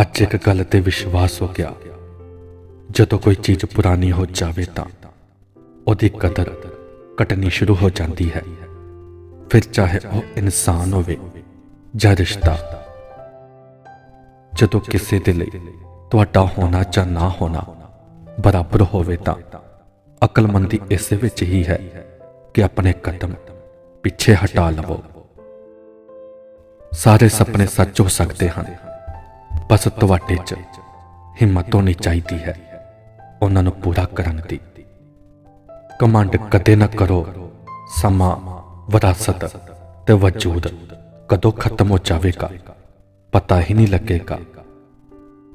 ਅੱਜ ਇੱਕ ਗੱਲ ਤੇ ਵਿਸ਼ਵਾਸ ਹੋ ਗਿਆ। ਜਦੋਂ ਕੋਈ ਚੀਜ਼ ਪੁਰਾਣੀ ਹੋ ਜਾਵੇ ਤਾਂ ਉਹਦੀ ਕਦਰ ਘਟਣੀ ਸ਼ੁਰੂ ਹੋ ਜਾਂਦੀ ਹੈ। ਫਿਰ ਚਾਹੇ ਉਹ ਇਨਸਾਨ ਹੋਵੇ ਜਾਂ ਰਿਸ਼ਤਾ, ਜਦੋਂ ਕਿਸੇ ਦੇ ਲਈ ਤੁਹਾਡਾ ਹੋਣਾ ਜਾਂ ਨਾ ਹੋਣਾ ਬਰਾਬਰ ਹੋਵੇ ਤਾਂ ਅਕਲਮੰਦੀ ਇਸ ਵਿੱਚ ਹੀ ਹੈ ਕਿ ਆਪਣੇ ਕਦਮ ਪਿੱਛੇ ਹਟਾ ਲਵੋ। ਸਾਰੇ ਸੁਪਨੇ ਸੱਚ ਹੋ ਸਕਦੇ ਹਨ। ਬਸ ਤੁਹਾਡੇ 'ਚ ਹਿੰਮਤ ਹੋਣੀ ਚਾਹੀਦੀ ਹੈ। ਉਹਨਾਂ ਨੂੰ ਪੂਰਾ ਕਰਨ ਦੀ। ਕਮਾਂਡ ਕਦੇ ਨਾ ਕਰੋ। ਸਮਾਂ, ਵਿਰਾਸਤ ਤੇ ਵਜੂਦ ਕਦੋਂ ਖਤਮ ਹੋ ਜਾਵੇਗਾ, ਪਤਾ ਹੀ ਨਹੀਂ ਲੱਗੇਗਾ।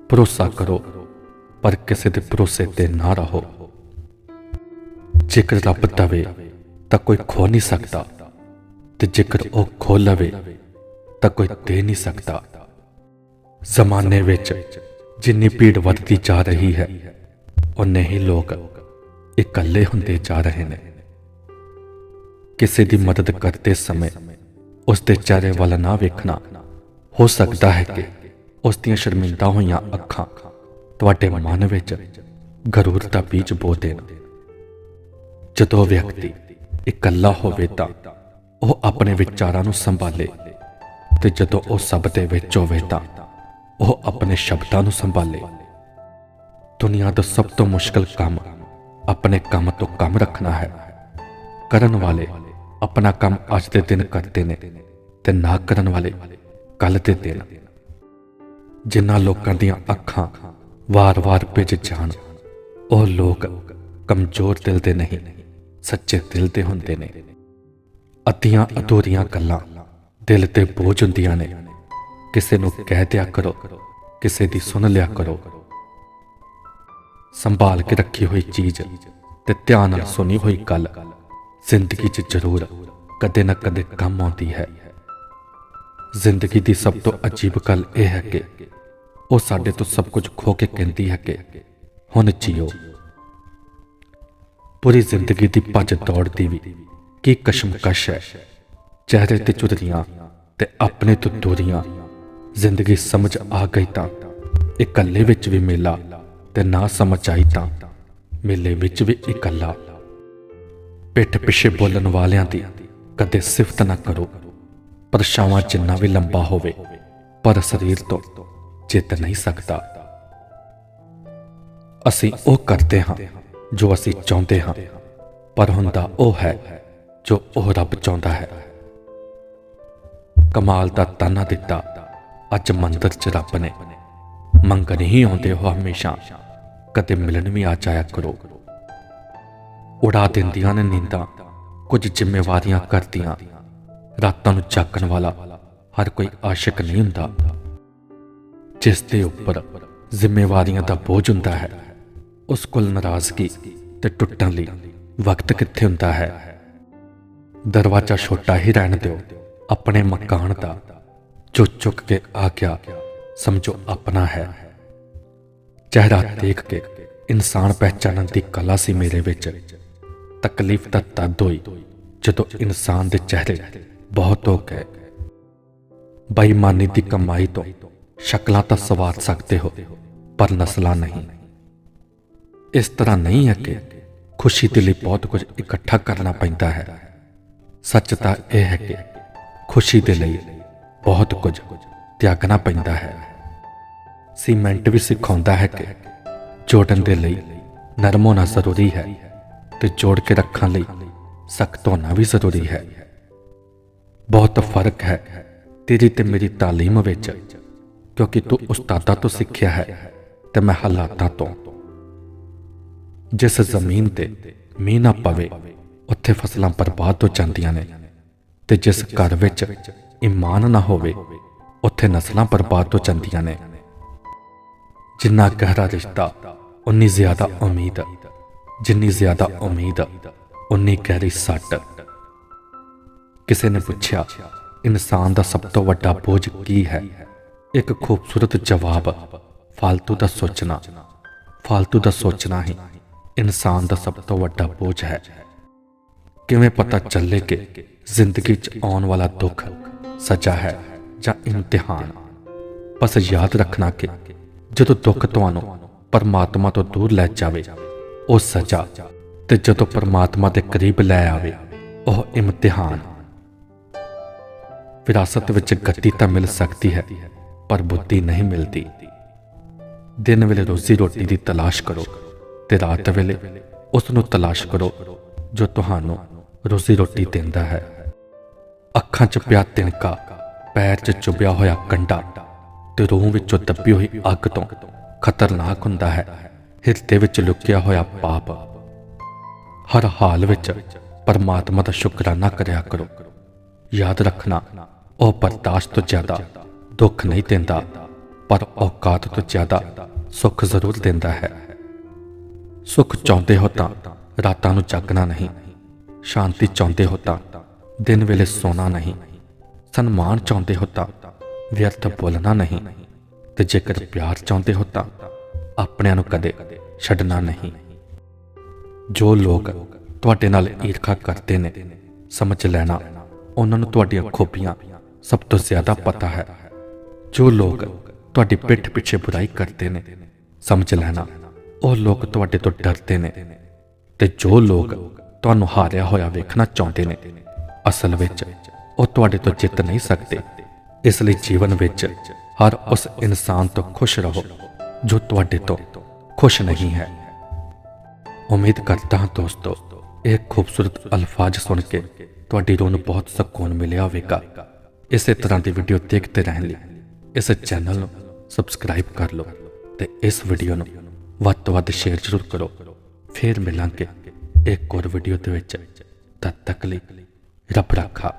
ਭਰੋਸਾ ਕਰੋ, ਪਰ ਕਿਸੇ ਦੇ ਭਰੋਸੇ ਤੇ ਨਾ ਰਹੋ। ਜੇਕਰ ਰੱਬ ਦਵੇ, ਤਾਂ ਕੋਈ ਖੋ ਨਹੀਂ ਸਕਦਾ। ਤੇ ਜੇਕਰ ਉਹ ਖੋ ਲਵੇ, ਤਾਂ ਕੋਈ ਦੇ ਨਹੀਂ ਸਕਦਾ। ਜ਼ਮਾਨੇ ਵਿੱਚ ਜਿੰਨੀ ਭੀੜ ਵੱਧਦੀ ਜਾ ਰਹੀ ਹੈ ਉਨੇ ਹੀ ਲੋਕ ਇਕੱਲੇ ਹੁੰਦੇ ਜਾ ਰਹੇ ਨੇ। ਕਿਸੇ ਦੀ ਮਦਦ ਕਰਦੇ ਸਮੇਂ ਉਸ ਦੇ ਚਿਹਰੇ ਵੱਲ ਨਾ ਵੇਖਣਾ ਹੋ ਸਕਦਾ ਹੈ ਕਿ ਉਸ ਦੀਆਂ ਸ਼ਰਮਿੰਦਾ ਹੋਈਆਂ ਅੱਖਾਂ ਤੁਹਾਡੇ ਮਨ ਵਿੱਚ ਗਰੂਰ ਦਾ ਬੀਜ ਬੋ ਦੇਣ। ਜਦੋਂ ਵਿਅਕਤੀ ਇਕੱਲਾ ਹੋਵੇ ਤਾਂ ਉਹ ਆਪਣੇ ਵਿਚਾਰਾਂ ਨੂੰ ਸੰਭਾਲੇ ਤੇ ਜਦੋਂ ਉਹ ਸਭ ਦੇ ਵਿੱਚ ਹੋਵੇ ਤਾਂ ਉਹ ਆਪਣੇ ਸ਼ਬਦਾਂ ਨੂੰ ਸੰਭਾਲੇ। ਦੁਨੀਆ ਦਾ ਸਭ ਤੋਂ ਮੁਸ਼ਕਲ ਕੰਮ ਆਪਣੇ ਕੰਮ ਤੋਂ ਕੰਮ ਰੱਖਣਾ ਹੈ। ਕਰਨ ਵਾਲੇ ਆਪਣਾ ਕੰਮ ਅੱਜ ਦੇ ਦਿਨ ਕਰਦੇ ਨੇ ਤੇ ਨਾ ਕਰਨ ਵਾਲੇ ਕੱਲ ਦੇ ਦਿਨ। ਜਿਨ੍ਹਾਂ ਲੋਕਾਂ ਦੀਆਂ ਅੱਖਾਂ ਵਾਰ-ਵਾਰ ਭਿੱਜ ਜਾਣ, ਉਹ ਲੋਕ ਕਮਜ਼ੋਰ ਦਿਲ ਦੇ ਨਹੀਂ, ਸੱਚੇ ਦਿਲ ਦੇ ਹੁੰਦੇ ਨੇ। ਅੱਧੀਆਂ ਅਧੂਰੀਆਂ ਗੱਲਾਂ ਦਿਲ ਤੇ ਬੋਝ ਹੁੰਦੀਆਂ ਨੇ। ਕਿਸੇ ਨੂੰ ਕਹਿ ਦਿਆ ਕਰੋ, ਕਿਸੇ ਦੀ ਸੁਣ ਲਿਆ ਕਰੋ। ਸੰਭਾਲ ਕੇ ਰੱਖੀ ਹੋਈ ਚੀਜ਼ ਤੇ ਧਿਆਨ ਨਾਲ ਸੁਣੀ ਹੋਈ ਗੱਲ ਜ਼ਿੰਦਗੀ 'ਚ ਜ਼ਰੂਰ ਕਦੇ ਨਾ ਕਦੇ ਕੰਮ ਆਉਂਦੀ ਹੈ। ਜ਼ਿੰਦਗੀ ਦੀ ਸਭ ਤੋਂ ਅਜੀਬ ਗੱਲ ਇਹ ਹੈ ਕਿ ਉਹ ਸਾਡੇ ਤੋਂ ਸਭ ਕੁਝ ਖੋ ਕੇ ਕਹਿੰਦੀ ਹੈ ਕਿ ਹੁਣ ਜੀਓ। ਪੂਰੀ ਜ਼ਿੰਦਗੀ ਦੀ ਭੱਜ ਦੌੜ ਦੀ ਵੀ ਕੀ ਕਸ਼ਮਕਸ਼ ਹੈ। ਚਿਹਰੇ ਤੇ ਚੁਦਰੀਆਂ ਤੇ ਆਪਣੇ ਤੋਂ ਦੂਰੀਆਂ ਜ਼ਿੰਦਗੀ ਸਮਝ ਆ ਗਈ ਤਾਂ ਇਕੱਲੇ ਵਿੱਚ ਵੀ ਮੇਲਾ ਤੇ ਨਾ ਸਮਝ ਆਈ ਤਾਂ ਮੇਲੇ ਵਿੱਚ ਵੀ ਇਕੱਲਾ। ਪਿੱਠ ਪਿੱਛੇ ਬੋਲਣ ਵਾਲਿਆਂ ਦੀ ਕਦੇ ਸਿਫਤ ਨਾ ਕਰੋ। ਪਰਛਾਵਾਂ ਜਿੰਨਾ ਵੀ ਲੰਬਾ ਹੋਵੇ, ਪਰ ਸਰੀਰ ਤੋਂ ਜਿੱਤ ਨਹੀਂ ਸਕਦਾ। ਅਸੀਂ ਉਹ ਕਰਦੇ ਹਾਂ ਜੋ ਅਸੀਂ ਚਾਹੁੰਦੇ ਹਾਂ, ਪਰ ਹੁੰਦਾ ਉਹ ਹੈ ਜੋ ਉਹ ਰੱਬ ਚਾਹੁੰਦਾ ਹੈ। ਕਮਾਲ ਦਾ ਤਾਨਾ ਦਿੱਤਾ ਅੱਜ ਮੰਦਰ 'ਚ ਰੱਬ ਨੇ ਮੰਗਣ ਹੀ ਆਉਂਦੇ ਹੋ ਹਮੇਸ਼ਾ, ਕਦੇ ਮਿਲਣ ਵੀ ਆ ਜਾਇਆ ਕਰੋ। ਉਡਾ ਦਿੰਦੀਆਂ ਨੇ ਨੀਂਦਾਂ, ਕੁਝ ਜ਼ਿੰਮੇਵਾਰੀਆਂ ਕਰਦੀਆਂ। ਰਾਤਾਂ ਨੂੰ ਜਾਗਣ ਵਾਲਾ ਹਰ ਕੋਈ ਆਸ਼ਿਕ ਨਹੀਂ ਹੁੰਦਾ। ਜਿਸ ਦੇ ਉੱਪਰ ਜ਼ਿੰਮੇਵਾਰੀਆਂ ਦਾ ਬੋਝ ਹੁੰਦਾ ਹੈ, ਉਸ ਕੋਲ ਨਾਰਾਜ਼ਗੀ ਤੇ ਟੁੱਟਣ ਲਈ ਵਕਤ ਕਿੱਥੇ ਹੁੰਦਾ ਹੈ? ਦਰਵਾਜ਼ਾ ਛੋਟਾ ਹੀ ਰਹਿਣ ਦਿਓ, ਆਪਣੇ ਮਕਾਨ ਦਾ ਜੋ ਚੁੱਕ ਕੇ ਆ ਗਿਆ ਸਮਝੋ, ਆਪਣਾ ਹੈ। ਚਿਹਰਾ ਦੇਖ ਕੇ ਇਨਸਾਨ ਪਹਿਚਾਨਣ ਦੀ ਕਲਾ ਸੀ ਮੇਰੇ ਵਿੱਚ। ਤਕਲੀਫ ਤਾਂ ਤਦ ਹੋਈ ਜਦੋਂ ਇਨਸਾਨ ਦੇ ਚਿਹਰੇ ਬਹੁਤ ਹੋ ਗਏ। ਬੇਈਮਾਨੀ ਦੀ ਕਮਾਈ ਤੋਂ ਸ਼ਕਲਾਂ ਤਾਂ ਸਵਾਰ ਸਕਦੇ ਹੋ, ਪਰ ਨਸਲਾਂ ਨਹੀਂ। ਇਸ ਤਰ੍ਹਾਂ ਨਹੀਂ ਹੈ ਕਿ ਖੁਸ਼ੀ ਦੇ ਲਈ ਬਹੁਤ ਕੁਝ ਇਕੱਠਾ ਕਰਨਾ ਪੈਂਦਾ ਹੈ। ਸੱਚ ਤਾਂ ਇਹ ਹੈ ਕਿ ਖੁਸ਼ੀ ਦੇ ਲਈ ਬਹੁਤ ਕੁਝ ਤਿਆਗਣਾ ਪੈਂਦਾ ਹੈ ਸੀਮੈਂਟ ਵੀ ਸਿਖਾਉਂਦਾ ਹੈ ਕਿ ਜੋੜਨ ਦੇ ਲਈ ਨਰਮ ਹੋਣਾ ਜ਼ਰੂਰੀ ਹੈ ਤੇ ਜੋੜ ਕੇ ਰੱਖਣ ਲਈ ਸਖਤ ਹੋਣਾ ਵੀ ਜ਼ਰੂਰੀ ਹੈ ਬਹੁਤ ਫਰਕ ਹੈ ਤੇਰੀ ਤੇ ਮੇਰੀ تعلیم ਵਿੱਚ ਕਿਉਂਕਿ ਤੂੰ ਉਸਤਾਦਾਂ ਤੋਂ ਸਿੱਖਿਆ ਹੈ ਤੇ ਮੈਂ ਹਾਲਾਤਾਂ ਤੋਂ ਜਿਸ ਜ਼ਮੀਨ ਤੇ ਮੀਂਹ ਨਾ ਪਵੇ ਉੱਥੇ ਫਸਲਾਂ ਬਰਬਾਦ ਹੋ ਜਾਂਦੀਆਂ ਨੇ ਤੇ ਜਿਸ ਘਰ ਵਿੱਚ ਇਮਾਨ ਨਾ ਹੋਵੇ, ਉੱਥੇ ਨਸਲਾਂ ਬਰਬਾਦ ਹੋ ਜਾਂਦੀਆਂ ਨੇ। ਜਿੰਨਾ ਗਹਿਰਾ ਰਿਸ਼ਤਾ, ਉਨੀ ਜ਼ਿਆਦਾ ਉਮੀਦ। ਜਿੰਨੀ ਜ਼ਿਆਦਾ ਉਮੀਦ, ਉਨੀ ਗਹਿਰੀ ਸੱਟ। ਕਿਸੇ ਨੇ ਪੁੱਛਿਆ, ਇਨਸਾਨ ਦਾ ਸਭ ਤੋਂ ਵੱਡਾ ਬੋਝ ਕੀ ਹੈ? ਇੱਕ ਖੂਬਸੂਰਤ ਜਵਾਬ, ਫਾਲਤੂ ਦਾ ਸੋਚਣਾ। ਫਾਲਤੂ ਦਾ ਸੋਚਣਾ ਹੀ ਇਨਸਾਨ ਦਾ ਸਭ ਤੋਂ ਵੱਡਾ ਬੋਝ ਹੈ। ਕਿਵੇਂ ਪਤਾ ਚੱਲੇ ਕਿ ਜ਼ਿੰਦਗੀ 'ਚ ਆਉਣ ਵਾਲਾ ਦੁੱਖ ਸਜ਼ਾ ਹੈ ਜਾਂ ਇਮਤਿਹਾਨ? ਬਸ ਯਾਦ ਰੱਖਣਾ ਕਿ ਜਦੋਂ ਦੁੱਖ ਤੁਹਾਨੂੰ ਪਰਮਾਤਮਾ ਤੋਂ ਦੂਰ ਲੈ ਜਾਵੇ, ਉਹ ਸਜ਼ਾ ਤੇ ਜਦੋਂ ਪਰਮਾਤਮਾ ਦੇ ਕਰੀਬ ਲੈ ਆਵੇ, ਉਹ ਇਮਤਿਹਾਨ। ਵਿਰਾਸਤ ਵਿੱਚ ਗੱਦੀ ਤਾਂ ਮਿਲ ਸਕਦੀ ਹੈ, ਪਰ ਬੁੱਧੀ ਨਹੀਂ ਮਿਲਦੀ। ਦਿਨ ਵੇਲੇ ਰੋਜ਼ੀ ਰੋਟੀ ਦੀ ਤਲਾਸ਼ ਕਰੋ ਤੇ ਰਾਤ ਵੇਲੇ ਉਸ ਨੂੰ ਤਲਾਸ਼ ਕਰੋ ਜੋ ਤੁਹਾਨੂੰ ਰੋਜ਼ੀ ਰੋਟੀ ਦਿੰਦਾ ਹੈ। ਅੱਖਾਂ 'ਚ ਪਿਆ ਤਿਣਕਾ, ਪੈਰ 'ਚ ਚੁਭਿਆ ਹੋਇਆ ਕੰਡਾ ਤੇ ਰੂਹ ਵਿੱਚੋਂ ਦੱਬੀ ਹੋਈ ਅੱਗ ਤੋਂ ਖਤਰਨਾਕ ਹੁੰਦਾ ਹੈ। ਹਿਰਦੇ ਵਿੱਚ ਲੁਕਿਆ ਹੋਇਆ ਪਾਪ। ਹਰ ਹਾਲ ਵਿੱਚ ਪਰਮਾਤਮਾ ਦਾ ਸ਼ੁਕਰਾਨਾ ਕਰਿਆ ਕਰੋ। ਯਾਦ ਰੱਖਣਾ, ਉਹ ਬਰਦਾਸ਼ਤ ਤੋਂ ਜ਼ਿਆਦਾ ਦੁੱਖ ਨਹੀਂ ਦਿੰਦਾ, ਪਰ ਔਕਾਤ ਤੋਂ ਜ਼ਿਆਦਾ ਸੁੱਖ ਜ਼ਰੂਰ ਦਿੰਦਾ ਹੈ। ਸੁੱਖ ਚਾਹੁੰਦੇ ਹੋ ਤਾਂ ਰਾਤਾਂ ਨੂੰ ਜਾਗਣਾ ਨਹੀਂ, ਸ਼ਾਂਤੀ ਚਾਹੁੰਦੇ ਹੋ ਤਾਂ ਦਿਨ ਵੇਲੇ ਸੋਨਾ ਨਹੀਂ, ਸਨਮਾਨ ਚਾਹੁੰਦੇ ਹੋ ਤਾਂ ਵਿਅਰਥ ਬੋਲਣਾ ਨਹੀਂ ਤੇ ਜੇਕਰ ਪਿਆਰ ਚਾਹੁੰਦੇ ਹੋ ਤਾਂ ਆਪਣਿਆਂ ਨੂੰ ਕਦੇ ਛੱਡਣਾ ਨਹੀਂ। ਜੋ ਲੋਕ ਤੁਹਾਡੇ ਨਾਲ ਈਰਖਾ ਕਰਦੇ ਨੇ, ਸਮਝ ਲੈਣਾ, ਉਹਨਾਂ ਨੂੰ ਤੁਹਾਡੀਆਂ ਖੂਬੀਆਂ ਸਭ ਤੋਂ ਜ਼ਿਆਦਾ ਪਤਾ ਹੈ। ਜੋ ਲੋਕ ਤੁਹਾਡੀ ਪਿੱਠ ਪਿੱਛੇ ਬੁਰਾਈ ਕਰਦੇ ਨੇ, ਸਮਝ ਲੈਣਾ, ਉਹ ਲੋਕ ਤੁਹਾਡੇ ਤੋਂ ਡਰਦੇ ਨੇ ਤੇ ਜੋ ਲੋਕ ਤੁਹਾਨੂੰ ਹਾਰਿਆ ਹੋਇਆ ਵੇਖਣਾ ਚਾਹੁੰਦੇ ਨੇ ਅਸਲ ਵਿੱਚ ਉਹ ਤੁਹਾਡੇ ਤੋਂ ਜਿੱਤ ਨਹੀਂ ਸਕਦੇ। ਇਸ ਲਈ ਜੀਵਨ ਵਿੱਚ ਹਰ ਉਸ ਇਨਸਾਨ ਤੋਂ ਖੁਸ਼ ਰਹੋ ਜੋ ਤੁਹਾਡੇ ਤੋਂ ਖੁਸ਼ ਨਹੀਂ ਹੈ। ਉਮੀਦ ਕਰਦਾ ਹਾਂ ਦੋਸਤੋ, ਇਹ ਖੂਬਸੂਰਤ ਅਲਫਾਜ਼ ਸੁਣ ਕੇ ਤੁਹਾਡੀ ਰੂਹ ਨੂੰ ਬਹੁਤ ਸਕੂਨ ਮਿਲਿਆ ਹੋਵੇਗਾ। ਇਸੇ ਤਰ੍ਹਾਂ ਦੀ ਵੀਡੀਓ ਦੇਖਦੇ ਰਹਿਣ ਲਈ ਇਸ ਚੈਨਲ ਨੂੰ ਸਬਸਕ੍ਰਾਈਬ ਕਰ ਲਓ ਤੇ ਇਸ ਵੀਡੀਓ ਨੂੰ ਵੱਧ ਤੋਂ ਵੱਧ ਸ਼ੇਅਰ ਜ਼ਰੂਰ ਕਰੋ। ਫਿਰ ਮਿਲਾਂਗੇ ਇੱਕ ਹੋਰ ਵੀਡੀਓ ਦੇ ਵਿੱਚ। ਤਦ ਤੱਕ ਲਈ ਰੱਬ ਰੱਖਾ